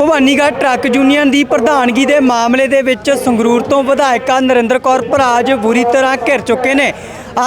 Bhawanigarh truck union ਦੀ ਪ੍ਰਧਾਨਗੀ ਦੇ ਮਾਮਲੇ ਦੇ ਵਿੱਚ ਸੰਗਰੂਰ ਤੋਂ ਵਿਧਾਇਕਾ ਨਰਿੰਦਰ ਕੌਰ ਭਰਾਜ ਬੁਰੀ ਤਰ੍ਹਾਂ ਘਿਰ ਚੁੱਕੇ ਨੇ।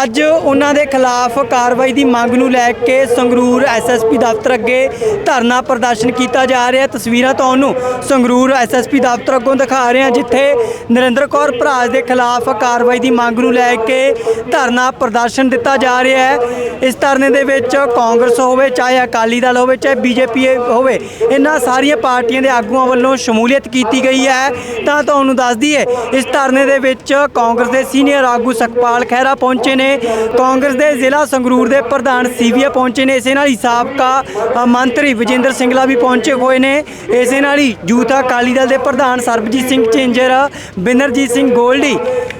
ਅੱਜ ਉਹਨਾਂ ਦੇ ਖਿਲਾਫ ਕਾਰਵਾਈ ਦੀ ਮੰਗ ਨੂੰ ਲੈ ਕੇ ਸੰਗਰੂਰ ਐਸਐਸਪੀ ਦਫ਼ਤਰ ਅੱਗੇ ਧਰਨਾ ਪ੍ਰਦਰਸ਼ਨ ਕੀਤਾ ਜਾ ਰਿਹਾ। ਤਸਵੀਰਾਂ ਤੁਹਾਨੂੰ ਸੰਗਰੂਰ ਐਸਐਸਪੀ ਦਫ਼ਤਰ ਅੱਗੋਂ ਦਿਖਾ ਰਹੇ ਹਾਂ, ਜਿੱਥੇ ਨਰਿੰਦਰ ਕੌਰ ਭਰਾਜ ਦੇ ਖਿਲਾਫ ਕਾਰਵਾਈ ਦੀ ਮੰਗ ਨੂੰ ਲੈ ਕੇ ਧਰਨਾ ਪ੍ਰਦਰਸ਼ਨ ਦਿੱਤਾ ਜਾ ਰਿਹਾ ਹੈ। ਇਸ ਧਰਨੇ ਦੇ ਵਿੱਚ ਕਾਂਗਰਸ ਹੋਵੇ, ਚਾਹੇ ਅਕਾਲੀ ਦਲ ਹੋਵੇ, ਚਾਹੇ ਬੀਜੇਪੀ ਹੋਵੇ, ਇਹਨਾਂ ਸਾਰੀਆਂ ਪਾਰਟੀਆਂ ਦੇ ਆਗੂਆਂ ਵੱਲੋਂ ਸ਼ਮੂਲੀਅਤ ਕੀਤੀ ਗਈ ਹੈ। ਤਾਂ ਤੁਹਾਨੂੰ ਦੱਸ ਦਈਏ, ਇਸ ਧਰਨੇ ਦੇ ਵਿੱਚ ਕਾਂਗਰਸ ਦੇ ਸੀਨੀਅਰ ਆਗੂ ਸੁਖਪਾਲ ਖਹਿਰਾ ਪਹੁੰਚੇ ਨੇ। ਕਾਂਗਰਸ ਦੇ ਜ਼ਿਲ੍ਹਾ ਸੰਗਰੂਰ ਦੇ ਪ੍ਰਧਾਨ ਸੀਵੀਆ ਪਹੁੰਚੇ ਨੇ। ਇਸੇ ਨਾਲ ਹੀ ਸਾਬਕਾ ਮੰਤਰੀ ਵਿਜੇਂਦਰ ਸਿੰਗਲਾ ਵੀ ਪਹੁੰਚੇ ਹੋਏ ਨੇ। ਇਸੇ ਨਾਲ ਹੀ ਯੂਥ ਅਕਾਲੀ ਦਲ ਦੇ ਪ੍ਰਧਾਨ ਸਰਬਜੀਤ ਸਿੰਘ ਚੇਂਜਰ ਬਿਨਰਜੀਤ ਸਿੰਘ ਗੋਲਡੀ,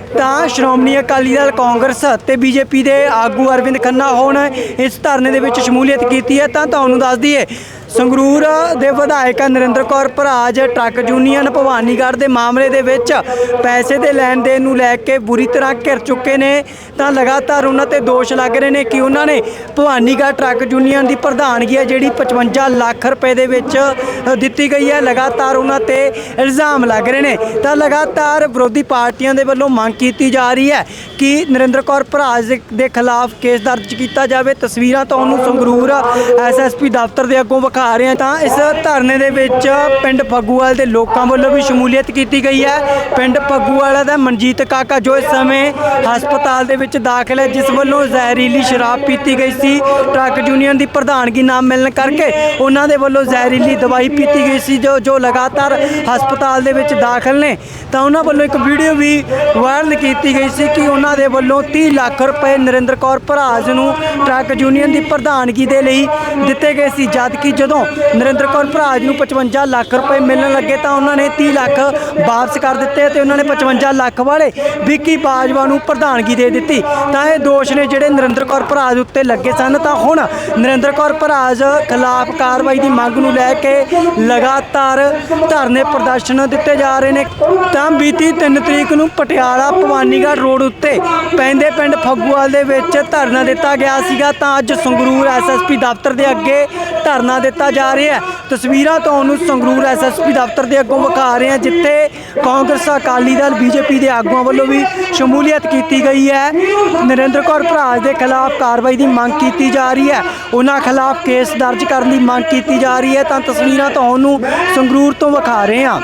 ਤਾਂ ਸ਼੍ਰੋਮਣੀ ਅਕਾਲੀ ਦਲ ਕਾਂਗਰਸ ਤੇ ਬੀਜੇਪੀ ਦੇ ਆਗੂ ਅਰਵਿੰਦ ਖੰਨਾ ਹੋਣ ਇਸ ਧਰਨੇ ਦੇ ਵਿੱਚ ਸ਼ਮੂਲੀਅਤ ਕੀਤੀ ਹੈ। ਤਾਂ ਤੁਹਾਨੂੰ ਦੱਸ ਦਈਏ ਸੰਗਰੂਰ ਦੇ ਵਿਧਾਇਕ ਨਰਿੰਦਰ ਕੌਰ ਭਰਾਜ ਟਰੱਕ ਯੂਨੀਅਨ ਭਵਾਨੀਗੜ੍ਹ ਦੇ ਮਾਮਲੇ ਦੇ ਵਿੱਚ ਪੈਸੇ ਦੇ ਲੈਣ ਦੇਣ ਨੂੰ ਲੈ ਕੇ ਬੁਰੀ ਤਰ੍ਹਾਂ ਘਿਰ ਚੁੱਕੇ ਨੇ, ਤਾਂ ਲਗਾਤਾਰ ਉਹਨਾਂ ਤੇ ਦੋਸ਼ ਲੱਗ ਰਹੇ ਨੇ ਕਿ ਉਹਨਾਂ ਨੇ ਭਵਾਨੀਗੜ੍ਹ ਟਰੱਕ ਯੂਨੀਅਨ ਦੀ ਪ੍ਰਧਾਨਗੀ ਹੈ ਜਿਹੜੀ 55 ਲੱਖ ਰੁਪਏ ਦੇ ਵਿੱਚ ਦਿੱਤੀ ਗਈ ਹੈ। ਲਗਾਤਾਰ ਉਹਨਾਂ ਤੇ ਇਲਜ਼ਾਮ ਲੱਗ ਰਹੇ ਨੇ। ਤਾਂ ਲਗਾਤਾਰ ਵਿਰੋਧੀ ਪਾਰਟੀਆਂ ਦੇ ਵੱਲੋਂ ਮੰਗ ਕੀਤੀ ਜਾ ਰਹੀ ਹੈ ਕਿ ਨਰਿੰਦਰ ਕੌਰ ਭਰਾਜ ਦੇ- ਦੇ ਖਿਲਾਫ ਕੇਸ ਦਰਜ ਕੀਤਾ ਜਾਵੇ। ਤਸਵੀਰਾਂ ਤੁਹਾਨੂੰ ਸੰਗਰੂਰ ਐਸਐਸਪੀ ਦਫ਼ਤਰ ਦੇ ਅੱਗੋਂ ਵਿਖਾ ਰਹੇ ਹਾਂ ਤਾਂ ਇਸ ਧਰਨੇ ਦੇ ਵਿੱਚ ਪਿੰਡ ਫੱਗੂਵਾਲ ਦੇ ਲੋਕਾਂ ਵੱਲੋਂ ਵੀ ਸ਼ਮੂਲੀਅਤ ਕੀਤੀ ਗਈ ਹੈ। ਪਿੰਡ ਫੱਗੂਵਾਲਾ ਦਾ ਮਨਜੀਤ ਕਾਕਾ ਜੋ ਇਸ ਸਮੇਂ ਹਸਪਤਾਲ ਦੇ ਵਿੱਚ ਦਾਖਲ ਹੈ, ਜਿਸ ਵੱਲੋਂ ਜ਼ਹਿਰੀਲੀ ਸ਼ਰਾਬ ਪੀਤੀ ਗਈ ਸੀ। ਟਰੱਕ ਯੂਨੀਅਨ ਦੀ ਪ੍ਰਧਾਨਗੀ ਨਾ ਮਿਲਣ ਕਰਕੇ ਉਹਨਾਂ ਦੇ ਵੱਲੋਂ ਜ਼ਹਿਰੀਲੀ ਦਵਾਈ ਪੀਤੀ ਗਈ ਸੀ, ਜੋ ਜੋ ਲਗਾਤਾਰ ਹਸਪਤਾਲ ਦੇ ਵਿੱਚ ਦਾਖਲ ਨੇ। ਤਾਂ ਉਹਨਾਂ ਵੱਲੋਂ ਇੱਕ ਵੀਡੀਓ ਵੀ ਵਾਇਰਲ ਕੀਤੀ ਗਈ ਸੀ ਕਿ ਉਹਨਾਂ ਦੇ ਵੱਲੋਂ 30 ਲੱਖ ਰੁਪਏ ਨਰਿੰਦਰ ਕੌਰ ਭਰਾਜ ਨੂੰ ਟਰੱਕ ਯੂਨੀਅਨ ਦੀ ਪ੍ਰਧਾਨਗੀ ਦੇ ਲਈ ਦਿੱਤੇ ਗਏ ਸੀ ਜਦ ਕਿ ਜਦੋਂ ਨਰਿੰਦਰ ਕੌਰ ਭਰਾਜ ਨੂੰ 55 ਲੱਖ ਰੁਪਏ ਮਿਲਣ ਲੱਗੇ ਤਾਂ ਉਹਨਾਂ ਨੇ 30 ਲੱਖ ਵਾਪਸ ਕਰ ਦਿੱਤੇ ਤੇ ਉਹਨਾਂ ਨੇ 55 ਲੱਖ ਵਾਲੇ ਵਿੱਕੀ ਬਾਜਵਾ ਨੂੰ ਪ੍ਰਧਾਨਗੀ ਦੇ ਦਿੱਤੀ। ਤਾਂ ਇਹ ਦੋਸ਼ ਨੇ ਜਿਹੜੇ ਨਰਿੰਦਰ ਕੌਰ ਭਰਾਜ ਉੱਤੇ ਲੱਗੇ ਸਨ, ਤਾਂ ਹੁਣ ਨਰਿੰਦਰ ਕੌਰ ਭਰਾਜ ਖਿਲਾਫ ਕਾਰਵਾਈ ਦੀ ਮੰਗ ਨੂੰ ਲੈ ਕੇ ਲਗਾਤਾਰ ਧਰਨੇ ਪ੍ਰਦਰਸ਼ਨ ਦਿੱਤੇ ਜਾ ਰਹੇ ਨੇ। ਤਾਂ ਬੀਤੀ 3 ਤਰੀਕ ਨੂੰ ਪਟਿਆਲਾ ਭਵਾਨੀਗੜ੍ਹ ਰੋਡ ਉੱਤੇ ਪੈਂਦੇ ਪਿੰਡ ਫੱਗੂਵਾਲ ਦੇ ਵਿੱਚ ਧਰਨਾ ਦਿੱਤਾ ਗਿਆ ਸੀਗਾ। ਤਾਂ ਅੱਜ ਸੰਗਰੂਰ ਐਸਐਸਪੀ ਦਫ਼ਤਰ ਦੇ ਅੱਗੇ ਧਰਨਾ ਦਿੱਤਾ ਜਾ ਰਿਹਾ ਹੈ। ਤਸਵੀਰਾਂ ਤੁਹਾਨੂੰ ਸੰਗਰੂਰ ਐਸਐਸਪੀ ਦਫ਼ਤਰ ਦੇ ਅੱਗੋਂ ਵਿਖਾ ਰਹੇ ਹਾਂ, ਜਿੱਥੇ ਕਾਂਗਰਸ, ਅਕਾਲੀ ਦਲ ਬੀਜੇਪੀ ਦੇ ਆਗੂਆਂ ਵੱਲੋਂ ਵੀ ਸ਼ਮੂਲੀਅਤ ਕੀਤੀ ਗਈ ਹੈ। ਨਰਿੰਦਰ ਕੌਰ ਭਰਾਜ ਦੇ ਖਿਲਾਫ ਕਾਰਵਾਈ ਦੀ ਮੰਗ ਕੀਤੀ ਜਾ ਰਹੀ ਹੈ। ਉਹਨਾਂ ਖਿਲਾਫ ਕੇਸ ਦਰਜ ਕਰਨ ਦੀ ਮੰਗ ਕੀਤੀ ਜਾ ਰਹੀ ਹੈ। ਤਾਂ ਤਸਵੀਰਾਂ ਤੁਹਾਨੂੰ ਸੰਗਰੂਰ ਤੋਂ ਵਿਖਾ ਰਹੇ ਹਾਂ।